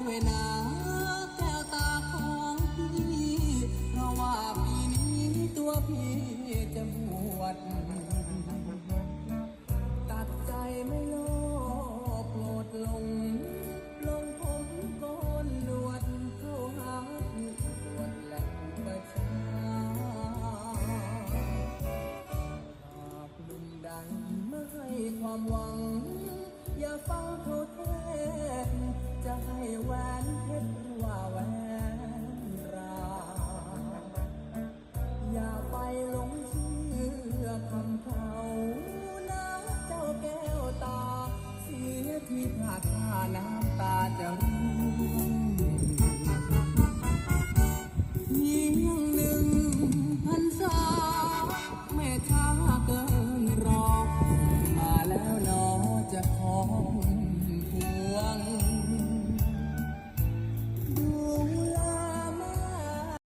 ด้วยนะแก้วตาของพี่เพราะว่าปีนี้ตัวพี่จะบวชตัดใจไม่โลโปรดลง ลงผมโกนหนวดเข้าหาสวดแหลงประชาหากลุงดังไม่ให้ความหวัง อย่าฟังเขา ที่พลาดท่าน้ำตาจะร่วงมีเพียงหนึ่งพันษาแม่ข้าเกินรอ มาแล้วเนอจะขอ